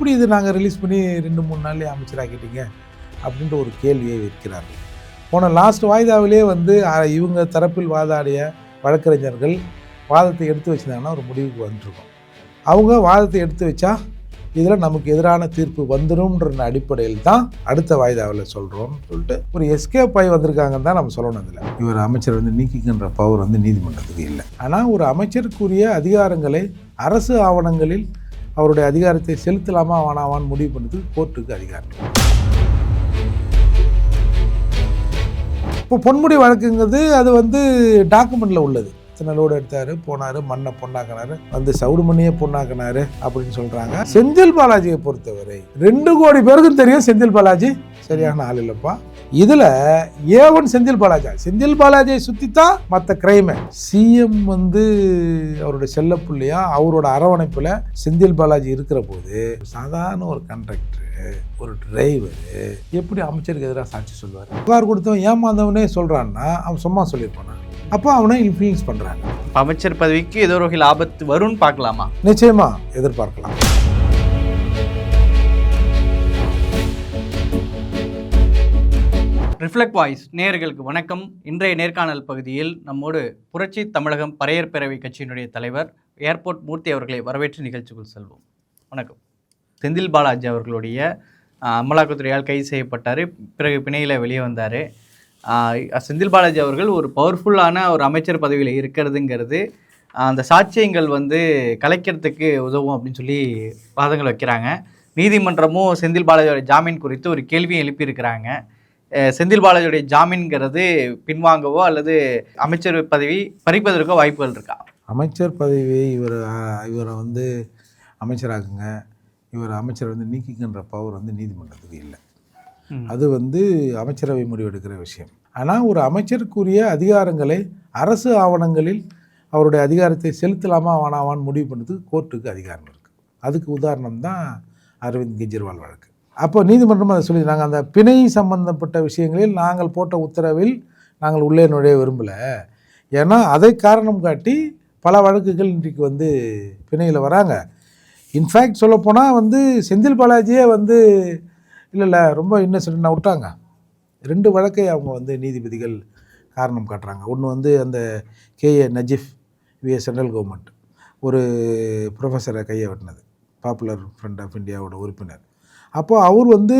எப்படி இது நாங்கள் ரிலீஸ் பண்ணி ரெண்டு மூணு நாள்லேயே அமைச்சராக்கிட்டீங்க அப்படின்ற ஒரு கேள்வியை வைக்கிறார்கள். போன லாஸ்ட் வாய்தாவிலே வந்து இவங்க தரப்பில் வாதாடிய வழக்கறிஞர்கள் வாதத்தை எடுத்து வச்சிருந்தாங்கன்னா ஒரு முடிவுக்கு வந்துருக்கும். அவங்க வாதத்தை எடுத்து வச்சா இதில் நமக்கு எதிரான தீர்ப்பு வந்துடும்ன்ற அடிப்படையில் தான் அடுத்த வாய்தாவில் சொல்கிறோம்னு சொல்லிட்டு ஒரு எஸ்கேப் ஆகி வந்திருக்காங்கன்னு தான் நம்ம சொல்லணும் இதில். இவர் அமைச்சர் வந்து நீக்கிக்கின்ற பவர் வந்து நீதிமன்றத்துக்கு இல்லை. ஆனால் ஒரு அமைச்சருக்குரிய அதிகாரங்களை அரசு ஆவணங்களில் அவருடைய அதிகாரத்தை செலுத்தலாமா வேணாமான்னு முடிவு பண்ணுறதுக்கு கோர்ட்டுக்கு அதிகாரம். இப்போ பொன்முடி வழக்குங்கிறது அது வந்து டாக்குமெண்ட்டில் உள்ளது. இத்தனை லோடு எடுத்தாரு. போனாரு மண்ணை பொண்ணாக்கினாரு வந்து சவுடு மண்ணியே பொண்ணாக்கினாரு அப்படின்னு சொல்கிறாங்க செந்தில் பாலாஜியை பொறுத்தவரை ரெண்டு கோடி பேருக்கும் தெரியும் செந்தில் பாலாஜி. சரியான ஆள் இல்லைப்பா. இதில் ஏவன் செந்தில் பாலாஜா. செந்தில் பாலாஜியை சுற்றித்தான் மற்ற கிரைமை சிஎம் வந்து அவருடைய செல்லப்புள்ளையா அவரோட அரவணைப்பில் செந்தில் பாலாஜி இருக்கிற போது சாதாரண ஒரு கண்டக்டர் ஒரு டிரைவர் எப்படி அமைச்சருக்கு எதிராக சாட்சி சொல்லுவார்? புகார் கொடுத்தவன் ஏமாந்தவனே சொல்கிறான்னா அவன் சும்மா சொல்லியிருப்பான்? அப்போ அவனை இன்ஃப்ளூயன்ஸ் பண்றாங்க அமைச்சர் பதவிக்கு ஏதோ ஒரு வகையில் ஆபத்து வரும்னு பார்க்கலாமா? நிச்சயமா எதிர்பார்க்கலாம். ரிஃப்ளெக்ட் வாய்ஸ் நேயர்களுக்கு வணக்கம். இன்றைய நேர்காணல் பகுதியில் நம்மோடு புரட்சி தமிழகம் பறையர் பேரவை கட்சியினுடைய தலைவர் ஏர்போர்ட் மூர்த்தி அவர்களை வரவேற்று நிகழ்ச்சிக்குள் செல்வோம். வணக்கம். செந்தில் பாலாஜி அவர்களுடைய அமலாக்கத்துறையால் கைது செய்யப்பட்டார். பிறகு பிணையில் வெளியே வந்தார். செந்தில் பாலாஜி அவர்கள் ஒரு பவர்ஃபுல்லான ஒரு அமைச்சர் பதவியில் இருக்கிறதுங்கிறது அந்த சாட்சியங்கள் வந்து கலைக்கிறதுக்கு உதவும் அப்படின்னு சொல்லி வாதங்கள் வைக்கிறாங்க. நீதிமன்றமும் செந்தில் பாலாஜியோட ஜாமீன் குறித்து ஒரு கேள்வியும் எழுப்பியிருக்கிறாங்க. செந்தில் பாலாஜியுடைய ஜாமீன்கிறது பின்வாங்கவோ அல்லது அமைச்சர் பதவி பறிப்பதற்கோ வாய்ப்புகள் இருக்கா? அமைச்சர் பதவி இவர் இவரை வந்து அமைச்சராகுங்க இவர் அமைச்சர் வந்து நீக்கிக்கின்ற பவர் வந்து நீதிமன்றத்துக்கு இல்லை. அது வந்து அமைச்சரவை முடிவெடுக்கிற விஷயம். ஆனால் ஒரு அமைச்சருக்குரிய அதிகாரங்களை அரசு ஆவணங்களில் அவருடைய அதிகாரத்தை செலுத்தலாமா வேணாமான்னு முடிவு பண்ணுறதுக்கு கோர்ட்டுக்கு அதிகாரம் இருக்குது அதுக்கு உதாரணம் தான் அரவிந்த் கெஜ்ரிவால் வழக்கு. அப்போ நீதிமன்றம் அதை சொல்லி நாங்கள் அந்த பிணை சம்பந்தப்பட்ட விஷயங்களில் நாங்கள் போட்ட உத்தரவில் நாங்கள் உள்ளே நுழைய விரும்பலை. ஏன்னா அதை காரணம் காட்டி பல வழக்குகள் இன்றைக்கு வந்து பிணையில் வராங்க. இன்ஃபேக்ட் சொல்லப்போனால் வந்து செந்தில் பாலாஜியே வந்து இல்லை இல்லை ரொம்ப இன்னசென்ட் விட்டாங்க. ரெண்டு வழக்கை அவங்க வந்து நீதிபதிகள் காரணம் காட்டுறாங்க. ஒன்று வந்து அந்த KA Najeeb VS central government. ஒரு ப்ரொஃபஸரை கையை வெட்டினது. பாப்புலர் ஃப்ரண்ட் ஆஃப் இந்தியாவோட உறுப்பினர். அப்போது அவர் வந்து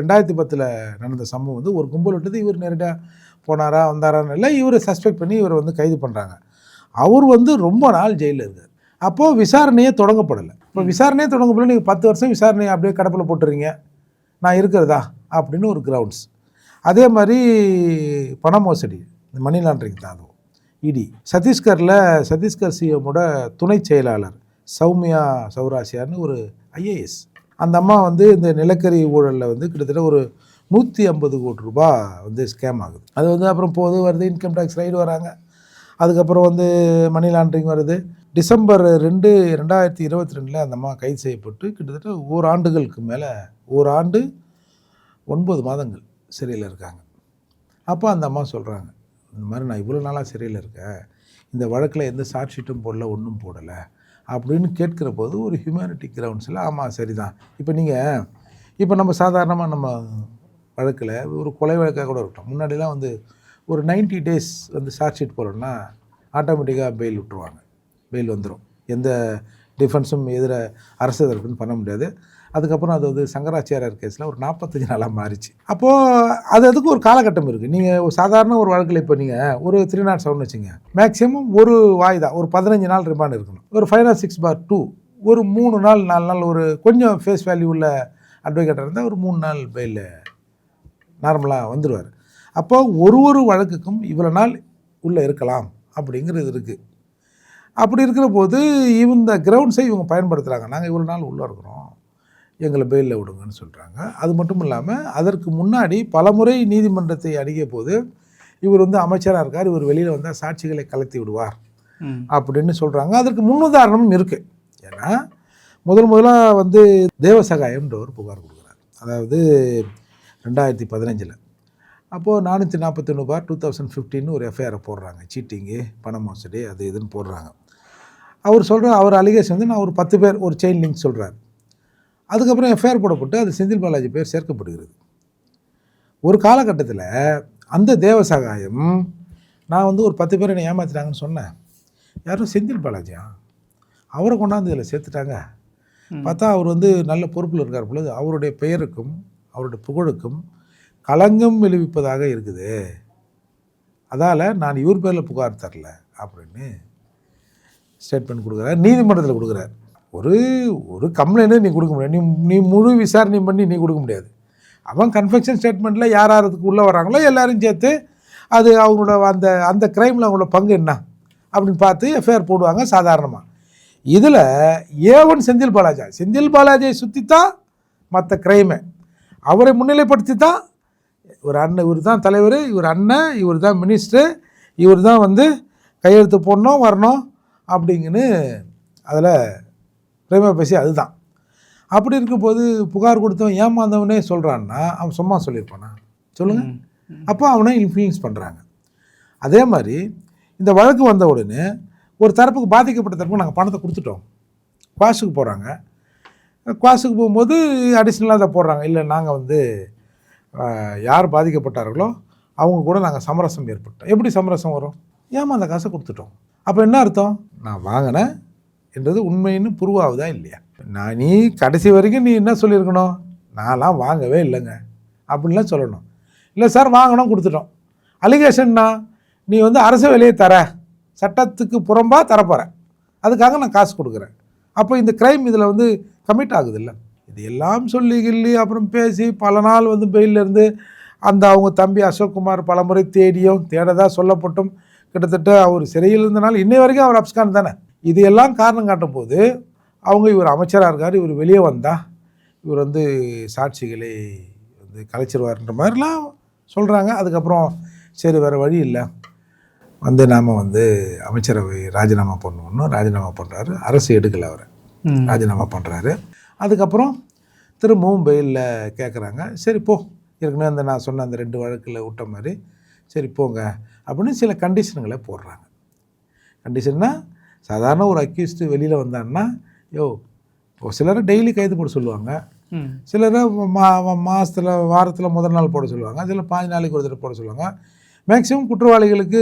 ரெண்டாயிரத்தி பத்தில் நடந்த சம்பவம் வந்து ஒரு கும்பல் விட்டது. இவர் நேரடியாக போனாரா வந்தாரான்னு இல்லை இவரை சஸ்பெக்ட் பண்ணி இவரை வந்து கைது பண்ணுறாங்க அவர் வந்து ரொம்ப நாள் ஜெயிலில் இருக்கார் அப்போது விசாரணையே தொடங்கப்படலை. இப்போ விசாரணையே தொடங்கப்படல. நீங்கள் பத்து வருஷம் விசாரணையை அப்படியே கடப்பில் போட்டுறீங்க. நான் இருக்கிறதா? அப்படின்னு ஒரு கிரவுண்ட்ஸ் அதே மாதிரி பண மோசடி. இந்த மணி லாண்ட்ரிங் தான் அதுவும். இடி சத்தீஸ்கரில் சத்தீஸ்கர் சிஎம்மோட துணை செயலாளர் சௌமியா சௌராசியான்னு ஒரு ஐஏஎஸ் அந்த அம்மா வந்து இந்த நிலக்கரி ஊழலில் வந்து கிட்டத்தட்ட ஒரு நூற்றி ஐம்பது கோடி ரூபா வந்து ஸ்கேம் ஆகுது. அது வந்து அப்புறம் போது வருது இன்கம் டேக்ஸ் ரைடு வராங்க. அதுக்கப்புறம் வந்து மணி லாண்ட்ரிங் வருது. டிசம்பர் ரெண்டு ரெண்டாயிரத்தி இருபத்தி ரெண்டில் அந்த அம்மா கைது செய்யப்பட்டு கிட்டத்தட்ட ஓராண்டுகளுக்கு மேலே ஓராண்டு ஒன்பது மாதங்கள் சிறையில் இருக்காங்க. அப்போ அந்த அம்மா சொல்கிறாங்க இந்த மாதிரி நான் இவ்வளோ நாளாக சிறையில் இருக்கேன். இந்த வழக்கில் எந்த சாட்சிட்டும் போடல ஒன்றும் போடலை. அப்படின்னு கேட்கிற போது ஒரு ஹியூமனிட்டி கிரவுண்ட்ஸில் ஆமாம் சரிதான். இப்போ நீங்கள் இப்போ நம்ம சாதாரணமாக நம்ம வழக்கில் ஒரு கொலை வழக்காக கூட இருக்கட்டும். முன்னாடிலாம் வந்து ஒரு 90 டேஸ் வந்து சார்ஜ் ஷீட் போடணும்னா ஆட்டோமேட்டிக்காக பெயில் விட்டுருவாங்க. பெயில் வந்துடும் எந்த டிஃபென்ஸும் எதிர அரசு எதிர்ப்புன்னு பண்ண முடியாது. அதுக்கப்புறம் அது வந்து சங்கராச்சாரியார் கேஸில் ஒரு நாற்பத்தஞ்சு நாளாக மாறிச்சு. அப்போது அது அதுக்கு ஒரு காலகட்டம் இருக்குது நீங்கள் சாதாரண ஒரு வழக்கில் இப்போ நீங்கள் ஒரு த்ரீ நாட் செவன் வச்சுங்க மேக்ஸிமம் ஒரு வாய்தா ஒரு பதினஞ்சு நாள் ரிமாண்ட் இருக்கணும். ஒரு five nought six bar two ஒரு மூணு நாள் நாலு நாள் ஒரு கொஞ்சம் ஃபேஸ் வேல்யூ உள்ள அட்வொகேட்டாக இருந்தால் ஒரு மூணு நாள் பெயில் நார்மலாக வந்துடுவார் அப்போ ஒரு ஒரு வழக்குக்கும் இவ்வளோ நாள் உள்ளே இருக்கலாம் அப்படிங்கிறது இருக்குது அப்படி இருக்கிற போது இந்த கிரவுண்ட்ஸை இவங்க பயன்படுத்துகிறாங்க நாங்கள் இவ்வளோ நாள் உள்ளே இருக்கிறோம். எங்களை பெயிலில் விடுங்கன்னு சொல்கிறாங்க அது மட்டும் இல்லாமல் அதற்கு முன்னாடி பலமுறை நீதிமன்றத்தை அணுகிய போது இவர் வந்து அமைச்சராக இருக்கார். இவர் வெளியில் வந்தால் சாட்சிகளை கலத்தி விடுவார். அப்படின்னு சொல்கிறாங்க அதற்கு முன்னுதாரணமும் இருக்குது ஏன்னா முதல் முதலாக வந்து தேவசகாயம்ன்ற ஒரு புகார் கொடுக்குறாரு. அதாவது ரெண்டாயிரத்தி பதினஞ்சில். அப்போது நானூற்றி நாற்பத்தொன்று பார் டூ தௌசண்ட் ஃபிஃப்டின்னு ஒரு எஃப்ஐஆரை போடுறாங்க. சீட்டிங்கு பண மோசடி அது இதுன்னு போடுறாங்க. அவர் சொல்கிற அவர் அலிகேஷன் வந்து நான் ஒரு பத்து பேர் ஒரு செயின் லிங்க் சொல்கிறார் அதுக்கப்புறம் எஃப்ஐஆர் போடப்பட்டு அது செந்தில் பாலாஜி பேர் சேர்க்கப்படுகிறது. ஒரு காலகட்டத்தில் அந்த தேவசகாயம் நான் வந்து ஒரு பத்து பேர் என்னை ஏமாத்திட்டாங்கன்னு சொன்னேன். யாரும் செந்தில் பாலாஜியா? அவரை கொண்டாந்து இதில் சேர்த்துட்டாங்க. பார்த்தா அவர் வந்து நல்ல பொறுப்பில் இருக்கார் பொழுது அவருடைய பெயருக்கும் அவருடைய புகழுக்கும் களங்கம் விளைவிப்பதாக இருக்குது. அதால் நான் இவர் பேரில் புகார் தரல அப்படின்னு ஸ்டேட்மெண்ட் கொடுக்குறாரு நீதிமன்றத்தில் கொடுக்குறாரு. ஒரு ஒரு கம்ப்ளைண்ட்டு நீ கொடுக்க முடியாது. நீ நீ முழு விசாரணை பண்ணி நீ கொடுக்க முடியாது. அவன் கன்ஃபெக்ஷன் ஸ்டேட்மெண்ட்டில் யார் யாரதுக்கு உள்ளே வராங்களோ எல்லாரும் சேர்த்து அது அவங்களோட அந்த அந்த க்ரைமில் அவங்களோட பங்கு என்ன அப்படின்னு பார்த்து எஃப்ஐஆர் போடுவாங்க சாதாரணமாக இதில் ஏவன் செந்தில் பாலாஜா செந்தில் பாலாஜியை சுற்றி தான் மற்ற க்ரைமை அவரை முன்னிலைப்படுத்தி தான் இவர் அண்ணன் இவர் தான் தலைவர் இவர் அண்ணன் இவர் தான் மினிஸ்டர் இவர் தான் வந்து கையெழுத்து போடணும் வரணும். அப்படிங்கன்னு அதில் பிரேமா பேசி அதுதான். அப்படி இருக்கும்போது புகார் கொடுத்தவன் ஏமாந்தவனே சொல்கிறான்னா அவன் சும்மா சொல்லியிருப்பானா? சொல்லுங்கள். அப்போ அவனை இன்ஃப்ளூயன்ஸ் பண்ணுறாங்க அதே மாதிரி இந்த வழக்கு வந்த உடனே ஒரு தரப்புக்கு பாதிக்கப்பட்ட தரப்புக்கு நாங்கள் பணத்தை கொடுத்துட்டோம். குவாஸுக்கு போகிறாங்க குவாஸுக்கு போகும்போது அடிஷ்னலாக அதை போடுறாங்க. இல்லை நாங்கள் வந்து யார் பாதிக்கப்பட்டார்களோ அவங்க கூட நாங்கள் சமரசம் ஏற்பட்டோம். எப்படி சமரசம் வரும்? ஏமா அந்த காசை கொடுத்துட்டோம். அப்போ என்ன அர்த்தம்? நான் வாங்கினேன் என்றது உண்மைன்னு புருவாகுதா இல்லையா? நான் நீ கடைசி வரைக்கும் நீ என்ன சொல்லியிருக்கணும்? நான்லாம் வாங்கவே இல்லைங்க. அப்படின்லாம் சொல்லணும். இல்லை சார் வாங்கணும் கொடுத்துட்டோம். அலிகேஷன்னா நீ வந்து அரசு வேலையை தர. சட்டத்துக்கு புறம்பாக தரப்போகிற அதுக்காக நான் காசு கொடுக்குறேன். அப்போ இந்த க்ரைம் இதில் வந்து கமிட் ஆகுதுல்ல. இது எல்லாம் சொல்லி கிள்ளி அப்புறம் பேசி பல நாள் வந்து பெயில்ல அந்த அவங்க தம்பி அசோக்குமார் பலமுறை தேடியும் தேடதாக சொல்லப்பட்டும். கிட்டத்தட்ட அவர் சிறையில் இருந்தனால இன்னை வரைக்கும் அவர் அப்ஸ்கான் தானே. இது எல்லாம் காரணம் காட்டும் போது அவங்க இவர் அமைச்சராக இருக்கார் இவர் வெளியே வந்தா இவர் வந்து சாட்சிகளை வந்து கலைச்சிருவார்ன்ற மாதிரிலாம் சொல்கிறாங்க அதுக்கப்புறம் சரி வேறு வழி இல்லை. வந்து நாம் வந்து அமைச்சரவை ராஜினாமா பண்ணணும் ராஜினாமா பண்ணுறாரு அரசு எடுக்கலை அவரை. ராஜினாமா பண்ணுறாரு அதுக்கப்புறம் திரும்பவும் பெயிலில் கேட்குறாங்க சரி போ. ஏற்கனவே அந்த நான் சொன்ன அந்த ரெண்டு வழக்கில் விட்ட மாதிரி. சரி போங்க. அப்படின்னு சில கண்டிஷனுங்களை போடுறாங்க. கண்டிஷன்னா சாதாரண ஒரு அக்யூஸ்டு வெளியில் வந்தான்னா யோ சிலரை டெய்லி கைது போட சொல்லுவாங்க. சிலரை மா மாதத்தில் வாரத்தில் முதல் நாள் போட சொல்லுவாங்க. சிலர் பாஞ்சு நாளைக்கு ஒரு தடவை போட சொல்லுவாங்க. மேக்ஸிமம் குற்றவாளிகளுக்கு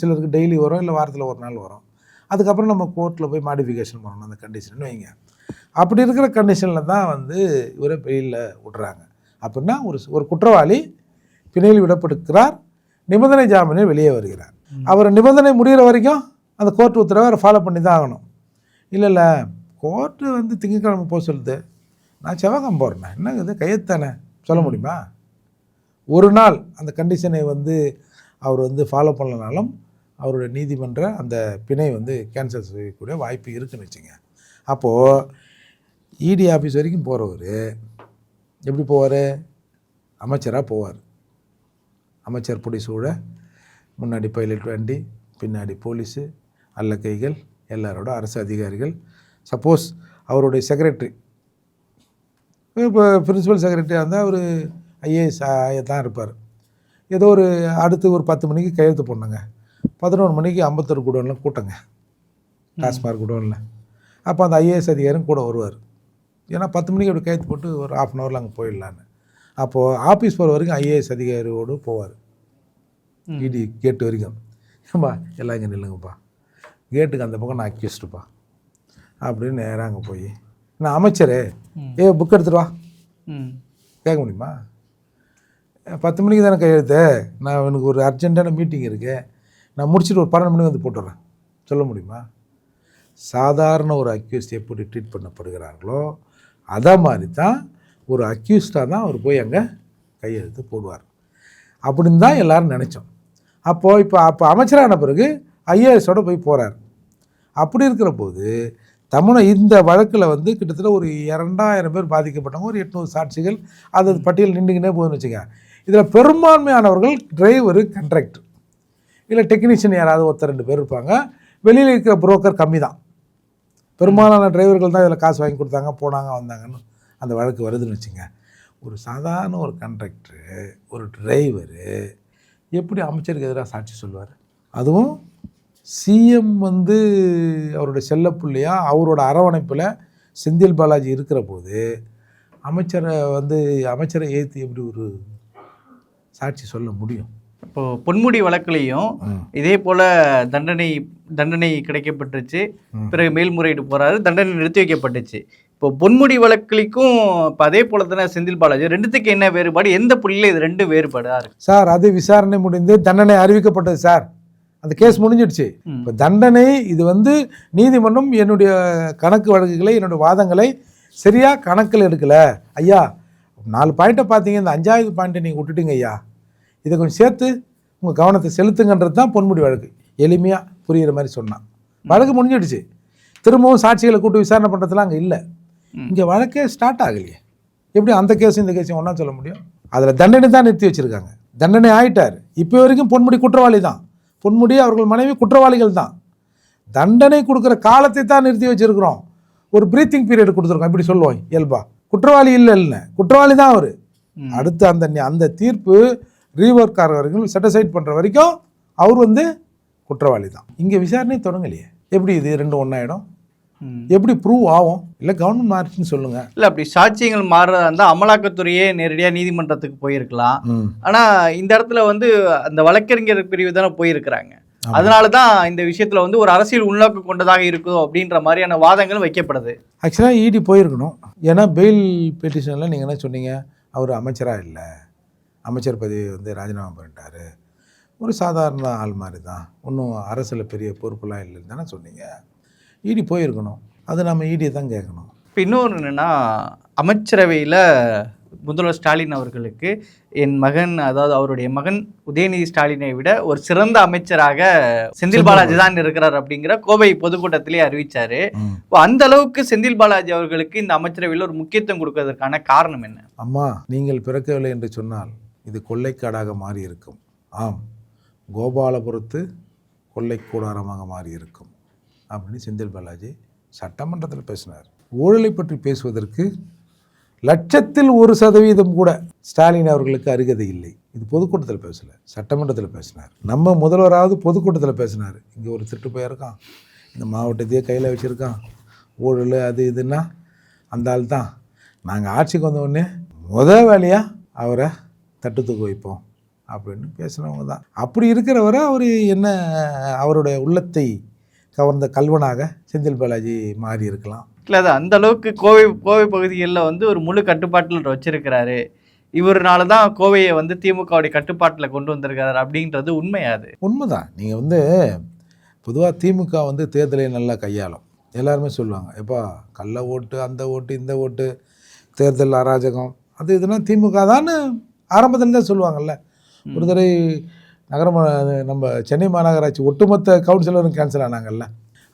சிலருக்கு டெய்லி வரும் இல்லை வாரத்தில் ஒரு நாள் வரும். அதுக்கப்புறம் நம்ம கோர்ட்டில் போய் மாடிஃபிகேஷன் பண்ணணும் அந்த கண்டிஷன் வைங்க. அப்படி இருக்கிற கண்டிஷனில் தான் வந்து இவரை பெயிலில் விடுறாங்க. அப்படின்னா ஒரு ஒரு குற்றவாளி பிணையில் விடப்படுகிறார். நிபந்தனை ஜாமீனில் வெளியே வருகிறார். அவர் நிபந்தனை முடிகிற வரைக்கும் அந்த கோர்ட் உத்தரவை அவரை ஃபாலோ பண்ணி தான் ஆகணும். இல்லை இல்லை. கோர்ட்டு வந்து திங்கட்கிழமை போக சொல்லுது. நான் செவ்வாய்க்கிழமை போடுறேன் என்னங்க இது? கையெழுத்தானே? சொல்ல முடியுமா? ஒரு நாள் அந்த கண்டிஷனை வந்து அவர் வந்து ஃபாலோ பண்ணலனாலும் அவருடைய நீதிமன்ற அந்த பிணை வந்து கேன்சல் செய்யக்கூடிய வாய்ப்பு இருக்குன்னு வச்சுங்க. அப்போது இடி ஆஃபீஸ் வரைக்கும் போகிறவர் எப்படி போவார்? அமைச்சராக போவார். அமைச்சர் புடிசூழ முன்னாடி பைலட் வண்டி பின்னாடி போலீஸு அல்ல கைகள் எல்லாரோட அரசு அதிகாரிகள். சப்போஸ் அவருடைய செக்ரட்டரி இப்போ பிரின்சிபல் செக்ரட்டரியாக இருந்தால் அவர் ஐஏஎஸ் தான் இருப்பார். ஏதோ ஒரு அடுத்து ஒரு பத்து மணிக்கு கையெழுத்து போடணுங்க. பதினொன்று மணிக்கு ஐம்பத்தொரு குடோனில் கூட்டங்க. டாஸ்மார்க் குடோனில். அப்போ அந்த ஐஏஎஸ் அதிகாரியும் கூட வருவார். ஏன்னா பத்து மணிக்கு அப்படி கையெழுத்து போட்டு ஒரு ஆஃப் அன் ஹவரில் அங்கே போயிடலான்னு. அப்போது ஆஃபீஸ் போகிற வரைக்கும் ஐஏஎஸ் அதிகாரியோடு போவார். இடி கேட்டு வரைக்கும். ஏம்பா எல்லாம் இங்கே நில்லுங்கப்பா. கேட்டுக்கு அந்த பக்கம் நான் அக்யூஸ்டுப்பா அப்படின்னு நேராக அங்கே போய் நான் அமைச்சரே. ஏ புக் எடுத்துட்டு வா. ம். கேட்க முடியுமா? பத்து மணிக்கு தானே கையெழுத்து? நான் எனக்கு ஒரு அர்ஜென்ட்டான மீட்டிங் இருக்கு. நான் முடிச்சுட்டு ஒரு பன்னெண்டு மணிக்கு வந்து போட்டுறேன் சொல்ல முடியுமா? சாதாரண ஒரு அக்யூஸ்ட் எப்படி ட்ரீட் பண்ணப்படுகிறார்களோ அதை மாதிரி தான் ஒரு அக்யூஸ்டாக தான் அவர் போய் அங்கே கையெழுத்து போடுவார். அப்படின்னு தான் எல்லோரும் நினச்சோம். அப்போது இப்போ அப்போ அமைச்சரான பிறகு ஐஏஎஸோடு போய் போகிறார் அப்படி இருக்கிற போது தமிழை இந்த வழக்கில் வந்து கிட்டத்தட்ட ஒரு இரண்டாயிரம் பேர் பாதிக்கப்பட்டவங்க ஒரு எட்நூறு சாட்சிகள் அது பட்டியல் நின்றுக்கினே போகுதுன்னு வச்சுக்க இதில் பெரும்பான்மையானவர்கள் டிரைவரு கண்ட்ராக்டர் இல்லை டெக்னீஷியன் யாராவது ஒருத்தர் ரெண்டு பேர் இருப்பாங்க. வெளியில் இருக்கிற புரோக்கர் கம்மி தான் பெரும்பாலான டிரைவர்கள் தான் இதில் காசு வாங்கி கொடுத்தாங்க போனாங்க வந்தாங்கன்னு. அந்த வழக்கு வருதுன்னு வச்சுங்க. ஒரு சாதாரண ஒரு கண்ட்ராக்டரு ஒரு டிரைவரு எப்படி அமைச்சருக்கு எதிராக சாட்சி சொல்லுவார்? அதுவும் சிஎம் வந்து அவருடைய செல்லப்பிள்ளையா அவரோட அரவணைப்பில் செந்தில் பாலாஜி இருக்கிற போது அமைச்சரை வந்து அமைச்சரை ஏற்று எப்படி ஒரு சாட்சி சொல்ல முடியும்? இப்போ பொன்முடி வழக்குலையும். இதே போல தண்டனை தண்டனை கிடைக்கப்பட்டுச்சு. பிறகு மேல்முறையீடு போறாரு. தண்டனை நிறுத்தி வைக்கப்பட்டுச்சு. இப்போ பொன்முடி வழக்குலைக்கும் இப்போ அதே போல தானே செந்தில் பாலாஜி. ரெண்டுத்துக்கு என்ன வேறுபாடு? எந்த புள்ளியில இது ரெண்டு வேறுபாடா இருக்கு? சார் அது விசாரணை முடிந்து தண்டனை அறிவிக்கப்பட்டது சார். அந்த கேஸ் முடிஞ்சிடுச்சு. இப்போ தண்டனை இது வந்து நீதிமன்றம் என்னுடைய கணக்கு வழக்குகளை என்னுடைய வாதங்களை சரியாக கணக்கில் எடுக்கல. ஐயா நாலு பாயிண்ட்டை பார்த்தீங்க இந்த அஞ்சாவது பாயிண்ட்டை நீங்கள் விட்டுட்டீங்க ஐயா. இதை கொஞ்சம் சேர்த்து உங்கள் கவனத்தை செலுத்துங்கன்றது தான் பொன்முடி வழக்கு. எளிமையாக புரிகிற மாதிரி சொன்னான். வழக்கு முடிஞ்சிடுச்சு. திரும்பவும் சாட்சிகளை கூட்டு விசாரணை பண்ணுறதுலாம் அங்கே இல்லை. இங்கே வழக்கே ஸ்டார்ட் ஆகலையே. எப்படி அந்த கேஸும் இந்த கேஸையும் ஒன்றா சொல்ல முடியும்? அதில் தண்டனை தான் நிறுத்தி வச்சுருக்காங்க. தண்டனை ஆயிட்டார். இப்போ வரைக்கும் பொன்முடி குற்றவாளி தான். பொன்முடி அவர்கள் மனைவி குற்றவாளிகள் தான். தண்டனை கொடுக்குற காலத்தை தான் நிறுத்தி வச்சிருக்கிறோம். ஒரு பிரீத்திங் பீரியட் கொடுத்துருக்கோம். இப்படி சொல்லுவோம் இயல்பா. குற்றவாளி இல்லை இல்லை குற்றவாளி தான் அவர். அடுத்து அந்த அந்த தீர்ப்பு ரீவொர்க் வரைக்கும் செட்டிசைட் பண்ணுற வரைக்கும் அவர் வந்து குற்றவாளி தான். இங்கே விசாரணை தொடங்கலையே. எப்படி இது ரெண்டும் ஒன்றாயிடும். எப்படி ப்ரூவ் ஆகும்? இல்லை கவர்மெண்ட் மாறிச்சுன்னு சொல்லுங்கள் இல்ல அப்படி சாட்சியங்கள் மாறுறதா இருந்தா அமலாக்கத்துறையே நேரடியா நீதிமன்றத்துக்கு போயிருக்கலாம். ம். ஆனா இந்த இடத்துல வந்து அந்த வழக்கறிஞர் பிரிவு தானே போயிருக்கிறாங்க. அதனால தான் இந்த விஷயத்துல வந்து ஒரு அரசியல் உள்நோக்கம் கொண்டதாக இருக்கும் அப்படின்ற மாதிரியான வாதங்களும் வைக்கப்படுது. ஆக்சுவலாக இடி போயிருக்கணும். ஏன்னா பெயில் பெட்டிஷனில் நீங்கள் என்ன சொன்னீங்க? அவர் அமைச்சராக இல்லை? அமைச்சர் பதவி வந்து ராஜினாமா பண்ணிட்டாரு. ஒரு சாதாரண ஆள் மாதிரி தான். ஒன்றும் அரசில் பெரிய பொறுப்புலாம் இல்லைன்னு தானே சொன்னீங்க. இடி போயிருக்கணும். அது நம்ம இடியை தான் கேட்கணும். இப்போ இன்னொன்று என்னன்னா அமைச்சரவையில் முதல்வர் ஸ்டாலின் அவர்களுக்கு என் மகன் அதாவது அவருடைய மகன் உதயநிதி ஸ்டாலினை விட ஒரு சிறந்த அமைச்சராக செந்தில் பாலாஜி தான் இருக்கிறார் அப்படிங்கிற கோவை பொதுக்கூட்டத்திலே அறிவிச்சாரு. இப்போ அந்த அளவுக்கு செந்தில் பாலாஜி அவர்களுக்கு இந்த அமைச்சரவையில் ஒரு முக்கியத்துவம் கொடுக்கறதுக்கான காரணம் என்ன? அம்மா நீங்கள் பிறக்கவில்லை என்று சொன்னால் இது கொள்ளைக்காடாக மாறி இருக்கும் ஆம் கோபாலபுரத்து கொள்ளை கூடாரமாக மாறி இருக்கும் அப்படின்னு செந்தில் பாலாஜி சட்டமன்றத்தில் பேசினார். ஊழலை பற்றி பேசுவதற்கு லட்சத்தில் ஒரு சதவீதம் கூட ஸ்டாலின் அவர்களுக்கு அருகதை இல்லை. இது பொதுக்கூட்டத்தில் பேசலை சட்டமன்றத்தில் பேசினார். நம்ம முதல்வராவது பொதுக்கூட்டத்தில் பேசினார். இங்கே ஒரு திருட்டு போயிருக்கான் இந்த மாவட்டத்தையே கையில் வச்சுருக்கான். ஊழல் அது இதுன்னா அந்த ஆள் தான். நாங்கள் ஆட்சிக்கு வந்தவுடனே முத வேலையாக அவரை தட்டு தூக்க வைப்போம் அப்படின்னு பேசினவங்க தான். அப்படி இருக்கிறவரை அவர் என்ன அவருடைய உள்ளத்தை கவர்ந்த கல்வனாக செந்தில் பாலாஜி மாறி இருக்கலாம் இல்லை அது அந்த அளவுக்கு கோவை கோவை பகுதிகளில் வந்து ஒரு முழு கட்டுப்பாட்டில் வச்சிருக்கிறாரு. இவர்னால தான் கோவையை வந்து திமுகவுடைய கட்டுப்பாட்டில் கொண்டு வந்திருக்கிறாரு அப்படின்றது உண்மையாது உண்மைதான். நீங்கள் வந்து பொதுவாக திமுக வந்து தேர்தலை நல்லா கையாளும். எல்லாருமே சொல்லுவாங்க எப்பா கள்ள ஓட்டு அந்த ஓட்டு இந்த ஓட்டு தேர்தல் அராஜகம். அது இதுனா திமுக தான்னு ஆரம்பத்துல தான் சொல்லுவாங்கல்ல. ஒரு தடவை நகரம் நம்ம சென்னை மாநகராட்சி ஒட்டுமொத்த கவுன்சிலரும் கேன்சல் ஆனாங்கல்ல.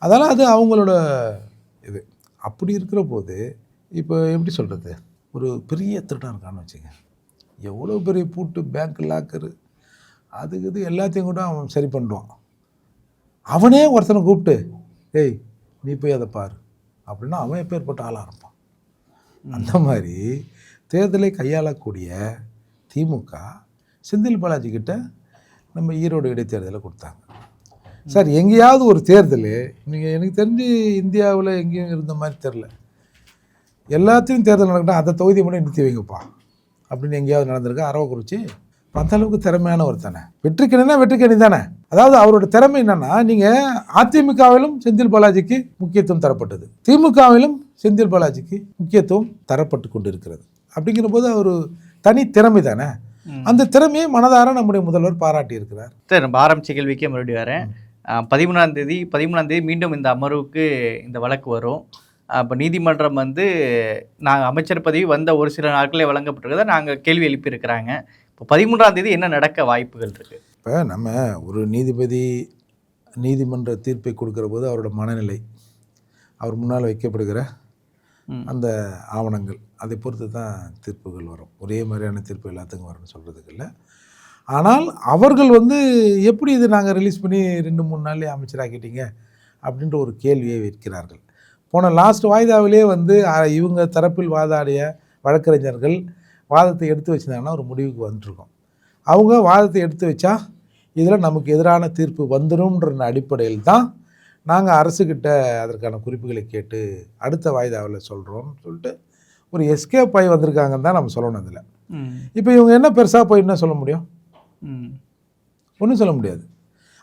அதெல்லாம் அது அவங்களோட இது. அப்படி இருக்கிற போது இப்போ எப்படி சொல்கிறது ஒரு பெரிய திருடன் இருக்கான்னு வச்சுங்க எவ்வளோ பெரிய பூட்டு பேங்க் லாக்கரு அதுக்கு இது எல்லாத்தையும் கூட அவன் சரி பண்ணுவான் அவனே ஒருத்தனை கூப்பிட்டு ஏய் நீ போய் அதை பாரு. அப்படின்னா அவன் எப்பேற்பட்ட ஆளாக இருப்பான். அந்த மாதிரி தேர்தலை கையாளக்கூடிய திமுக செந்தில் பாலாஜி கிட்ட நம்ம ஈரோடு இடைத்தேர்தலில் கொடுத்தாங்க. சார் எங்கேயாவது ஒரு தேர்தல் நீங்கள் எனக்கு தெரிஞ்சு இந்தியாவில் எங்கேயும் இருந்த மாதிரி தெரில எல்லாத்தையும் தேர்தல் நடக்கட்டும் அந்த தொகுதியை மட்டும் நிறுத்தி வைங்கப்பா. அப்படின்னு எங்கேயாவது நடந்திருக்கா. அரவக்குறிச்சி இப்ப அந்த அளவுக்கு திறமையான ஒரு தானே. வெற்றிக்கணினா வெற்றிக்கணி தானே. அதாவது அவரோட திறமை என்னன்னா நீங்கள் அதிமுகவிலும் செந்தில் பாலாஜிக்கு முக்கியத்துவம் தரப்பட்டது. திமுகவிலும் செந்தில் பாலாஜிக்கு முக்கியத்துவம் தரப்பட்டு கொண்டு இருக்கிறது அப்படிங்கிற போது அவர் தனி திறமை தானே. அந்த திறமையை மனதார நம்முடைய முதல்வர் பாராட்டி இருக்கிறார் சரி நம்ம ஆரம்பிச்ச கேள்விக்கே மறுபடியும் வரேன். பதிமூணாம் தேதி பதிமூணாம் தேதி மீண்டும் இந்த அமர்வுக்கு இந்த வழக்கு வரும். அப்போ நீதிமன்றம் வந்து நாங்கள் அமைச்சர் பதவி வந்த ஒரு சில நாட்களே வழங்கப்பட்டிருக்கிறத நாங்கள் கேள்வி எழுப்பியிருக்கிறாங்க. இப்போ பதிமூன்றாம் தேதி என்ன நடக்க வாய்ப்புகள் இருக்கு? இப்போ நம்ம ஒரு நீதிபதி நீதிமன்ற தீர்ப்பை கொடுக்கிற போது அவரோட மனநிலை அவர் முன்னால் வைக்கப்படுகிற. அந்த ஆவணங்கள். அதை பொறுத்து தான் தீர்ப்புகள் வரும். ஒரே மாதிரியான தீர்ப்பு எல்லாத்துக்கும் வரும்னு சொல்கிறதுக்கு இல்லை. ஆனால் அவர்கள் வந்து எப்படி இது நாங்கள் ரிலீஸ் பண்ணி ரெண்டு மூணு நாள்லேயே அமைச்சராக்கிட்டீங்க அப்படின்ற ஒரு கேள்வியை வைக்கிறார்கள். போன லாஸ்ட் வாய்தாவிலே வந்து இவங்க தரப்பில் வாதாடிய வழக்கறிஞர்கள் வாதத்தை எடுத்து வச்சிருந்தாங்கன்னா ஒரு முடிவுக்கு வந்துருக்கோம். அவங்க வாதத்தை எடுத்து வச்சா இதில் நமக்கு எதிரான தீர்ப்பு வந்துடும்ன்ற அடிப்படையில் தான் நாங்கள் அரசுக்கிட்ட அதற்கான குறிப்புகளை கேட்டு அடுத்த வாய்தாவில் சொல்கிறோம்னு சொல்லிட்டு ஒரு எஸ்கேப் ஆகி வந்திருக்காங்கன்னு தான் நம்ம சொல்லணும் இதில் ம். இப்போ இவங்க என்ன பெருசாக போய் என்ன சொல்ல முடியும்? ம். ஒன்றும் சொல்ல முடியாது.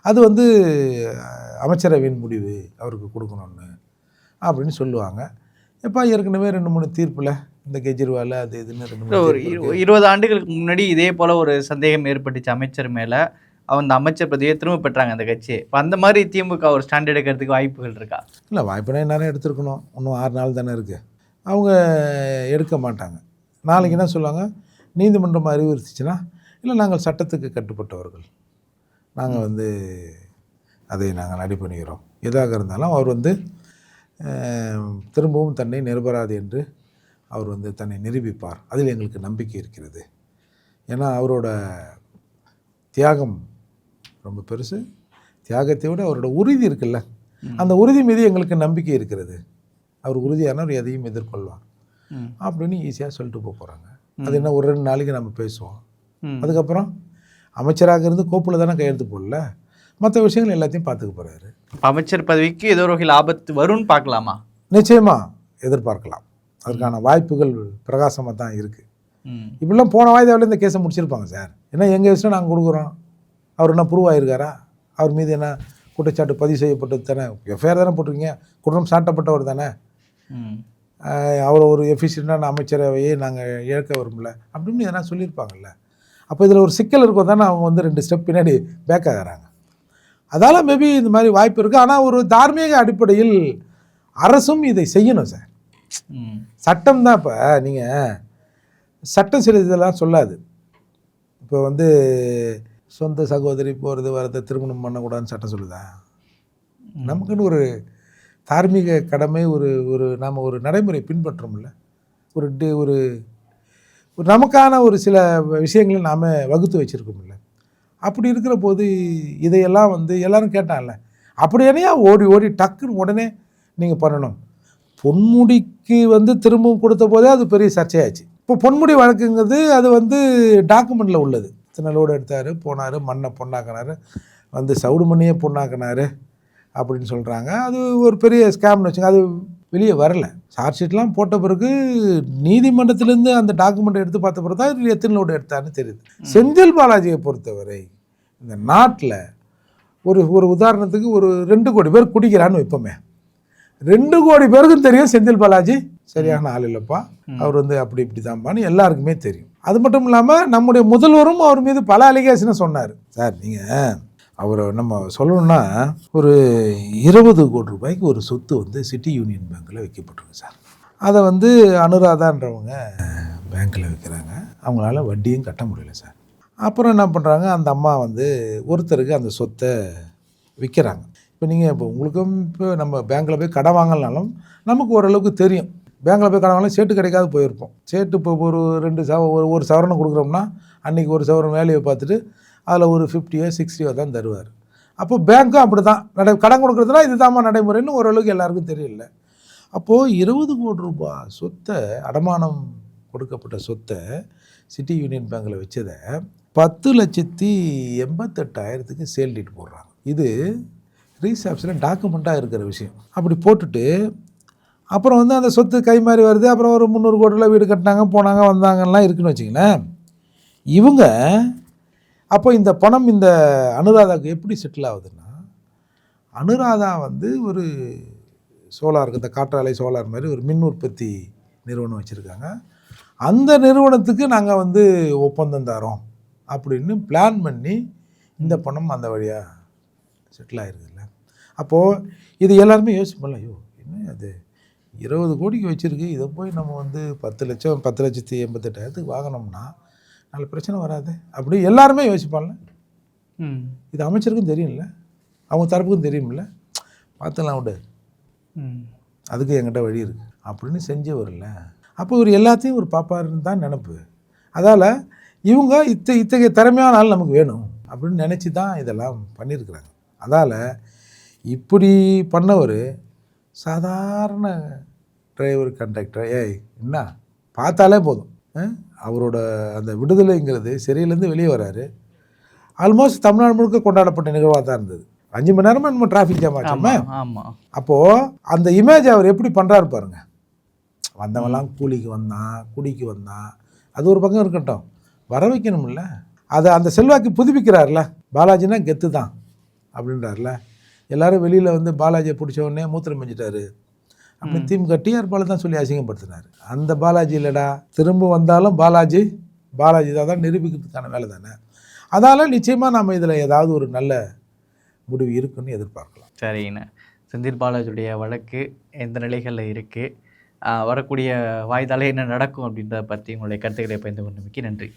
அது வந்து அமைச்சரவையின் முடிவு அவருக்கு கொடுக்கணும்னு அப்படின்னு சொல்லுவாங்க. எப்போ ஏற்கனவே ரெண்டு மூணு தீர்ப்பில் இந்த கெஜ்ரிவால் அது இதுன்னு ரெண்டு ஒரு. இருபது ஆண்டுகளுக்கு முன்னாடி இதே போல ஒரு சந்தேகம் ஏற்பட்டுச்சு அமைச்சர் மேல. அந்த அமைச்சர் பதவியை திரும்ப பெற்றாங்க அந்த கட்சியை இப்போ அந்த மாதிரி திமுக ஒரு ஸ்டாண்ட் எடுக்கிறதுக்கு வாய்ப்புகள் இருக்கா? இல்லை வாய்ப்புனா நேரம் எடுத்துருக்கணும். இன்னும் ஆறு நாள் தானே இருக்குது அவங்க எடுக்க மாட்டாங்க. நாளைக்கு என்ன சொல்லுவாங்க? நீதிமன்றம் அறிவுறுத்துச்சுன்னா இல்லை நாங்கள் சட்டத்துக்கு கட்டுப்பட்டவர்கள். நாங்கள் வந்து அதை நாங்கள் நடி பண்ணுகிறோம் எதாக இருந்தாலும் அவர் வந்து திரும்பவும் தன்னை நிரபராது என்று அவர் வந்து தன்னை நிரூபிப்பார். அதில் எங்களுக்கு நம்பிக்கை இருக்கிறது. ஏன்னா அவரோட தியாகம் ரொம்ப பெருசு. தியாகத்தை விட அவரோட உறுதி இருக்குல்ல? அந்த உறுதி மீது எங்களுக்கு நம்பிக்கை இருக்கிறது. அவர் உறுதியானவர் எதையும் எதிர்கொள்வார். அப்படின்னு ஈஸியாக சொல்லிட்டு போக போகிறாங்க அது என்ன ஒரு ரெண்டு நாளைக்கு நம்ம பேசுவோம். அதுக்கப்புறம் அமைச்சராக இருந்து கோப்பில் தானே கையெழுத்து போடல? மற்ற விஷயங்கள் எல்லாத்தையும் பார்த்துக்க போகிறாரு அமைச்சர் பதவிக்கு ஏதோ ஒரு வகையில் ஆபத்து வரும்னு பார்க்கலாமா? நிச்சயமாக எதிர்பார்க்கலாம். அதற்கான வாய்ப்புகள் பிரகாசமாக தான் இருக்குது இப்படிலாம் போன வாய்தாவில் இந்த கேஸை முடிச்சிருப்பாங்க சார். ஏன்னா எங்கள் விஷயம் நாங்கள் கொடுக்குறோம்? அவர் என்ன ப்ரூவ் ஆயிருக்காரா? அவர் மீது என்ன குற்றச்சாட்டு பதிவு செய்யப்பட்டது தானே? எஃப்ஐஆர் தானே போட்டிருக்கீங்க. குற்றம் சாட்டப்பட்டவர் தானே? அவர் ஒரு எஃபிஷியண்டான அமைச்சரவையை நாங்கள் இழக்க விரும்பல. அப்படின்னு எதனா சொல்லியிருப்பாங்கல்ல. அப்போ இதில் ஒரு சிக்கல் இருக்கும் தானே அவங்க வந்து ரெண்டு ஸ்டெப் பின்னாடி பேக் ஆகுறாங்க. அதால் மேபி இந்த மாதிரி வாய்ப்பு இருக்குது ஆனால் ஒரு தார்மீக அடிப்படையில் அரசும் இதை செய்யணும் சார் சட்டம் தான் இப்போ நீங்கள் சட்டம் சில இதெல்லாம் சொல்லாது. இப்போ வந்து சொந்த சகோதரி போகிறது வரதை திருமணம் பண்ணக்கூடாதுன்னு சட்டம் சொல்லுதா? நமக்குன்னு ஒரு தார்மீக கடமை ஒரு ஒரு நாம் ஒரு நடைமுறை பின்பற்றோம்ல. ஒரு டி ஒரு ஒரு நமக்கான ஒரு சில விஷயங்களை நாம் வகுத்து வச்சுருக்கோம்ல. அப்படி இருக்கிற போது இதையெல்லாம் வந்து எல்லாரும் கேட்டான்ல அப்படி என்னையா ஓடி ஓடி டக்குன்னு உடனே நீங்கள் பண்ணணும். பொன்முடிக்கு வந்து திரும்பவும் கொடுத்த போதே அது பெரிய சர்ச்சையாச்சு. இப்போ பொன்முடி வழக்குங்கிறது அது வந்து டாக்குமெண்ட்டில் உள்ளது. இத்தனை லோடு எடுத்தார். போனார் மண்ணை பொண்ணாக்கினாரு. வந்து சவுடு மண்ணியே பொண்ணாக்கினாரு அப்படின்னு சொல்கிறாங்க அது ஒரு பெரிய ஸ்கேம்னு வச்சுங்க அது வெளியே வரல. சார்ஜ் ஷீட்லாம் போட்ட பிறகு நீதிமன்றத்திலேருந்து அந்த டாக்குமெண்ட் எடுத்து பார்த்த பிறகு தான் எத்தனை லோடு எடுத்தாருன்னு தெரியுது. செந்தில் பாலாஜியை பொறுத்தவரை இந்த நாட்டில் ஒரு ஒரு உதாரணத்துக்கு ஒரு ரெண்டு கோடி பேர் குடிக்கிறான்னு வைப்போமே. ரெண்டு கோடி பேருக்கும் தெரியும் செந்தில் பாலாஜி. சரியான ஆள் இல்லைப்பா. அவர் வந்து அப்படி இப்படி தான்ப்பான்னு எல்லாருக்குமே தெரியும். அது மட்டும் இல்லாமல் நம்முடைய முதல்வரும் அவர் மீது பல அலிகேஷனை சொன்னார். சார் நீங்கள் அவரை நம்ம சொல்லணும்னா ஒரு இருபது கோடி ரூபாய்க்கு ஒரு சொத்து வந்து சிட்டி யூனியன் பேங்க்கில் வைக்கப்பட்டிருக்கு சார். அதை வந்து அனுராதான்றவங்க பேங்க்கில் வைக்கிறாங்க. அவங்களால வட்டியும் கட்ட முடியல சார். அப்புறம் என்ன பண்ணுறாங்க அந்த அம்மா வந்து ஒருத்தருக்கு அந்த சொத்தை விற்கிறாங்க இப்போ நீங்கள் இப்போ உங்களுக்கும் இப்போ நம்ம பேங்க்கில் போய் கடன் வாங்கலனாலும் நமக்கு ஓரளவுக்கு தெரியும். பேங்க்கில் போய் கடன் சேட்டு கிடைக்காது போயிருப்போம். சேட்டு இப்போ ஒரு ரெண்டு சவ ஒரு ஒரு சவரனை கொடுக்குறோம்னா அன்றைக்கி ஒரு சவரன் வேலையை பார்த்துட்டு அதில் ஒரு ஃபிஃப்டியோ சிக்ஸ்டியோ தான் தருவார். அப்போ பேங்க்கும் அப்படி தான் நடை கடன் கொடுக்குறதுனா இதுதாம்மா நடைமுறைன்னு ஓரளவுக்கு எல்லாருக்கும் தெரியல. அப்போது இருபது கோடி ரூபாய் சொத்தை அடமானம் கொடுக்கப்பட்ட சொத்தை சிட்டி யூனியன் பேங்க்கில் வச்சதை பத்து லட்சத்தி எண்பத்தெட்டாயிரத்துக்கு சேல் டீட் போடுறாங்க. இது ரீசாப்ஸில் டாக்குமெண்ட்டாக இருக்கிற விஷயம். அப்படி போட்டுட்டு அப்புறம் வந்து அந்த சொத்து கை மாறி வருது. அப்புறம் ஒரு முந்நூறு கோடியில் வீடு கட்டினாங்க போனாங்க வந்தாங்கலாம் இருக்குன்னு வச்சிங்களேன் இவங்க அப்போ இந்த பணம் இந்த அனுராதாவுக்கு எப்படி செட்டில் ஆகுதுன்னா அனுராதா வந்து ஒரு சோலார் இந்த காற்றாலை சோலார் மாதிரி ஒரு மின் உற்பத்தி நிறுவனம் வச்சுருக்காங்க. அந்த நிறுவனத்துக்கு நாங்கள் வந்து ஒப்பந்தம் தரோம் அப்படின்னு பிளான் பண்ணி இந்த பணம் அந்த வழியாக செட்டில் ஆகிருக்குல்ல அப்போது இது எல்லாருமே யோசிப்போம்ல ஐயோ என்ன அது இருபது கோடிக்கு வச்சுருக்கு. இதை போய் நம்ம வந்து பத்து லட்சம் பத்து லட்சத்தி எண்பத்தெட்டாயிரத்துக்கு வாங்கினோம்னா நாலு பிரச்சனை வராது. அப்படி எல்லாருமே யோசிப்பான்ல ம். இது அமைச்சருக்கும் தெரியும்ல. அவங்க தரப்புக்கும் தெரியும்ல. பார்த்துலாம் விடு. ம். அதுக்கு என்கிட்ட வழி இருக்குது அப்படின்னு செஞ்சவர்ல. அப்போ இவர் எல்லாத்தையும் ஒரு பாப்பாருன்னு தான் நினப்பு. அதால் இவங்க இத்த இத்தகைய திறமையான ஆள் நமக்கு வேணும் அப்படின்னு நினச்சி தான் இதெல்லாம் பண்ணியிருக்கிறாங்க. அதால் இப்படி பண்ணவர் சாதாரண டிரைவர் கண்டக்டர் ஏய் என்ன? பார்த்தாலே போதும். அவரோட அந்த விடுதலைங்கிறது சிறையிலேருந்து வெளியே வராரு. ஆல்மோஸ்ட் தமிழ்நாடு முழுக்க கொண்டாடப்பட்ட நிகழ்வாக தான் இருந்தது. அஞ்சு மணி நேரமா நம்ம டிராஃபிக் ஜாம் ஆச்சுமே? அப்போது அந்த இமேஜ் அவர் எப்படி பண்ணுறாரு பாருங்க. வந்தவன்லாம் கூலிக்கு வந்தான் குடிக்கு வந்தான் அது ஒரு பக்கம் இருக்கட்டும். வர வைக்கணும்ல. அதை அந்த செல்வாக்கு புதுப்பிக்கிறார்ல. பாலாஜினா கெத்து தான் அப்படின்றார்ல. எல்லாரும் வெளியில் வந்து பாலாஜியை பிடிச்ச உடனே மூத்திரம் செஞ்சுட்டாரு அப்படி திமுக டிஆர் பாலு தான் சொல்லி அசிங்கப்படுத்தினார். அந்த பாலாஜி இல்லைடா திரும்ப வந்தாலும் பாலாஜி பாலாஜி தான் தான் நிரூபிக்கிறதுக்கான வேலை தானே? அதால் நிச்சயமாக நம்ம இதில் ஏதாவது ஒரு நல்ல முடிவு இருக்குன்னு எதிர்பார்க்கலாம். சரிங்கண்ணா செந்தில் பாலாஜியுடைய வழக்கு எந்த நிலைகளில் இருக்குது வரக்கூடிய வாய்தால என்ன நடக்கும் அப்படின்றத பற்றி உங்களுடைய கருத்துக்களை பகிர்ந்து கொண்டமைக்கு நன்றி.